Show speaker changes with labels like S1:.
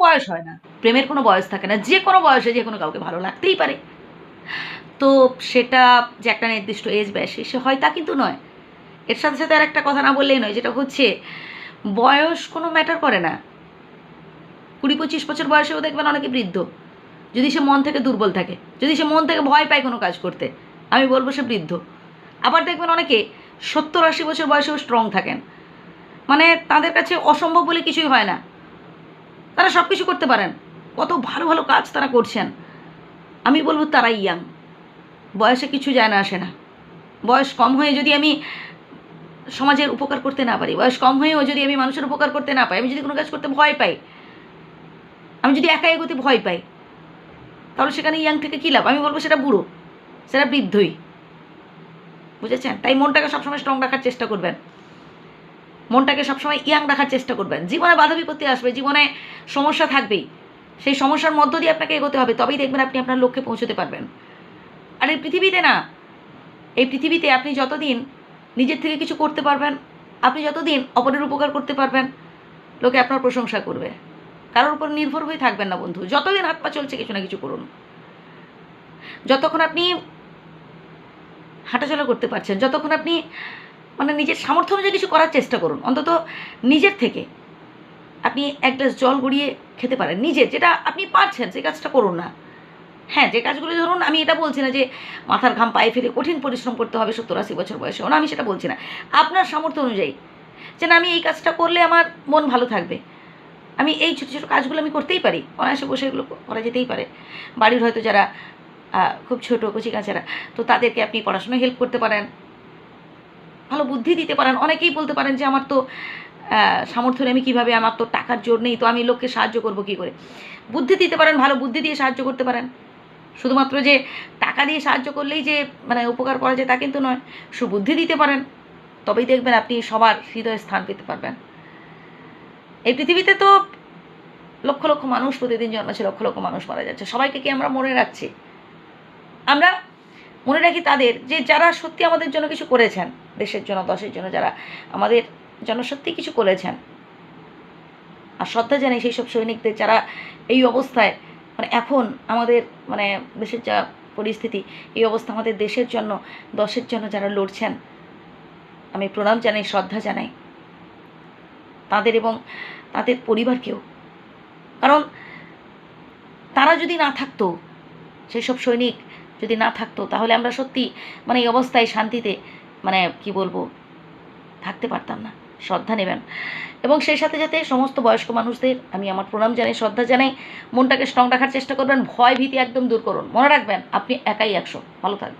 S1: বয়স হয় না। প্রেমের কোনো বয়স থাকে না। যে কোনো বয়সে যে কোনো কাউকে ভালো লাগতেই পারে। তো সেটা যে একটা নির্দিষ্ট এজ ব্যাসে সে হয় তা কিন্তু নয়। এর সাথে সাথে আর একটা কথা না বললেই নয়, যেটা হচ্ছে বয়স কোনো ম্যাটার করে না। কুড়ি পঁচিশ বছর বয়সেও দেখবেন অনেকে বৃদ্ধ। যদি সে মন থেকে দুর্বল থাকে, যদি সে মন থেকে ভয় পায় কোনো কাজ করতে, আমি বলব সে বৃদ্ধ। আবার দেখবেন অনেকে সত্তর আশি বছর বয়সেও স্ট্রং থাকেন। মানে তাদের কাছে অসম্ভব বলে কিছুই হয় না। তারা সব কিছু করতে পারেন। কত ভালো ভালো কাজ তারা করছেন। আমি বলব তারা ইয়াং বয়সে কিছু যায় না, আসে না। বয়স কম হয়ে যদি আমি সমাজের উপকার করতে না পারি, বয়স কম হয়েও যদি আমি মানুষের উপকার করতে না পাই, আমি যদি কোনো কাজ করতে ভয় পাই, আমি যদি একা এগোতে ভয় পাই, তাহলে সেখানে ইয়াং থেকে কী লাভ? আমি বলব সেটা বুড়ো, সেটা বৃদ্ধই। বুঝেছেন? তাই মনটাকে সবসময় স্ট্রং রাখার চেষ্টা করবেন। মনটাকে সবসময় ইয়াং রাখার চেষ্টা করবেন। জীবনে বাধা বিপত্তি আসবে, জীবনে সমস্যা থাকবেই। সেই সমস্যার মধ্য দিয়ে আপনাকে এগোতে হবে, তবেই দেখবেন আপনি আপনার লক্ষ্যে পৌঁছতে পারবেন। আর এই পৃথিবীতে না, এই পৃথিবীতে আপনি যতদিন নিজের থেকে কিছু করতে পারবেন, আপনি যতদিন অপরের উপকার করতে পারবেন, লোকে আপনার প্রশংসা করবে। কারোর উপর নির্ভর হয়ে থাকবেন না বন্ধু। যতদিন হাত পা চলছে কিছু না কিছু করুন। যতক্ষণ আপনি হাঁটাচলা করতে পারছেন, যতক্ষণ আপনি মানে নিজের সামর্থ্য অনুযায়ী কিছু করার চেষ্টা করুন। অন্তত নিজের থেকে আপনি এক গ্লাস জল গড়িয়ে খেতে পারেন। নিজের, যেটা আপনি পারছেন সেই কাজটা করুন না। হ্যাঁ যে কাজগুলো ধরুন, আমি এটা বলছি না যে মাথার ঘাম পায়ে ফেলে কঠিন পরিশ্রম করতে হবে সত্তর আশি বছর বয়সে না, আমি সেটা বলছি না। আপনার সামর্থ্য অনুযায়ী যে না, আমি এই কাজটা করলে আমার মন ভালো থাকবে। আমি এই ছোটো ছোটো কাজগুলো আমি করতেই পারি। অনায়াসে বসে এগুলো করা যেতেই পারে। বাড়ির হয়তো যারা খুব ছোটো কচি কাচারা তো তাদেরকে আপনি পড়াশোনায় হেল্প করতে পারেন। ভালো বুদ্ধি দিতে পারেন। অনেকেই বলতে পারেন যে, আমার তো সামর্থ্য আমি কীভাবে, আমার তো টাকার জোর নেই, তো আমি লোককে সাহায্য করব কী করে? বুদ্ধি দিতে পারেন, ভালো বুদ্ধি দিয়ে সাহায্য করতে পারেন। শুধুমাত্র যে, টাকা দিয়ে সাহায্য করলেই যে মানে উপকার করা যায় তা কিন্তু নয়। সুবুদ্ধি দিতে পারেন, তবেই দেখবেন আপনি সবার হৃদয়ে স্থান পেতে পারবেন। এই পৃথিবীতে তো লক্ষ লক্ষ মানুষ, প্রতিদিন জন্মাচ্ছে লক্ষ লক্ষ মানুষ মারা যাচ্ছে। সবাইকে কি আমরা মনে রাখছি? আমরা মনে রাখি তাদের যে, যারা সত্যি আমাদের জন্য কিছু করেছেন দেশের জন্য, দশের জন্য যারা আমাদের জন্য সত্যি কিছু করেছেন। আর শ্রদ্ধা জানাই সেই সব সৈনিকদের যারা এই অবস্থায় মানে এখন আমাদের মানে দেশের যা পরিস্থিতি, এই অবস্থা আমাদের দেশের জন্য, দশের জন্য যারা লড়ছেন, আমি প্রণাম জানাই, শ্রদ্ধা জানাই। তাদের এবং তাদের পরিবারকেও। কারণ তারা যদি না থাকতো সেই সব সৈনিক যদি না থাকতো, তাহলে আমরা সত্যি মানে এই অবস্থায় শান্তিতে মানে কি বলব, থাকতে পারতাম না, শ্রদ্ধা নেবেন। এবং সেই সাথে সাথে সমস্ত বয়স্ক মানুষদের, আমি আমার প্রণাম জানাই, শ্রদ্ধা জানাই, মনটাকে স্ট্রং রাখার চেষ্টা করবেন, ভয় ভীতি একদম দূর করুন। মনে রাখবেন, আপনি একাই একশো। ভালো থাকবেন।